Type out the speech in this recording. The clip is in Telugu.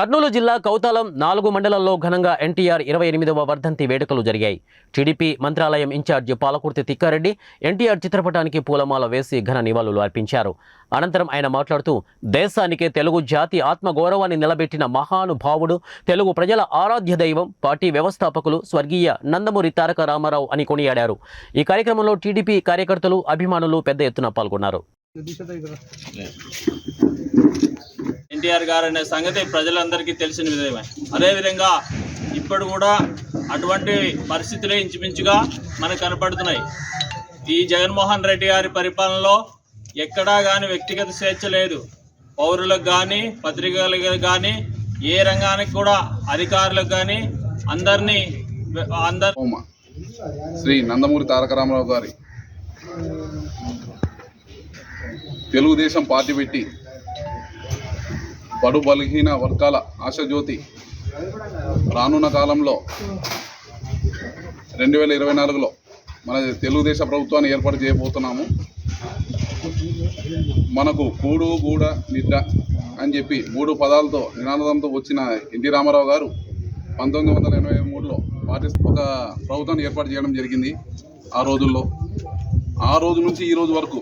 కర్నూలు జిల్లా కౌతాలం నాలుగు మండలాల్లో ఘనంగా ఎన్టీఆర్ ఇరవై ఎనిమిదవ వర్ధంతి వేడుకలు జరిగాయి. TDP Mantralayam incharge Palakurthi Tikkareddy NTR చిత్రపటానికి పూలమాల వేసి ఘన నివాళులు అర్పించారు. అనంతరం ఆయన మాట్లాడుతూ దేశానికే తెలుగు జాతి ఆత్మగౌరవాన్ని నిలబెట్టిన మహానుభావుడు తెలుగు ప్రజల ఆరాధ్య దైవం పార్టీ వ్యవస్థాపకులు స్వర్గీయ నందమూరి తారక రామారావు అని కొనియాడారు. ఈ కార్యక్రమంలో టీడీపీ కార్యకర్తలు అభిమానులు పెద్ద ఎత్తున పాల్గొన్నారు. ఎన్టీఆర్ గారు అనే సంగతి ప్రజలందరికీ తెలిసిన విధమే. అదేవిధంగా ఇప్పుడు కూడా అటువంటి పరిస్థితులే ఇంచుమించుగా మనకు కనపడుతున్నాయి. ఈ జగన్మోహన్ రెడ్డి గారి పరిపాలనలో ఎక్కడా కానీ వ్యక్తిగత స్వేచ్ఛ లేదు. పౌరులకు కానీ పత్రికలకు కానీ ఏ రంగానికి కూడా అధికారులకు కానీ అందరినీ అందరు శ్రీ నందమూరి తారక రామారావు గారి తెలుగుదేశం పార్టీ పెట్టి బడు బలహీన వర్గాల ఆశజ్యోతి రానున్న కాలంలో రెండు వేల ఇరవై నాలుగులో మన తెలుగుదేశం ప్రభుత్వాన్ని ఏర్పాటు చేయబోతున్నాము. మనకు కూడు గూడ నిద్ర అని చెప్పి మూడు పదాలతో నినాదంతో వచ్చిన ఎన్టీ రామారావు గారు పంతొమ్మిది వందల ఎనభై మూడులో పార్టీ ఒక ప్రభుత్వాన్ని ఏర్పాటు చేయడం జరిగింది ఆ రోజుల్లో. ఆ రోజు నుంచి ఈ రోజు వరకు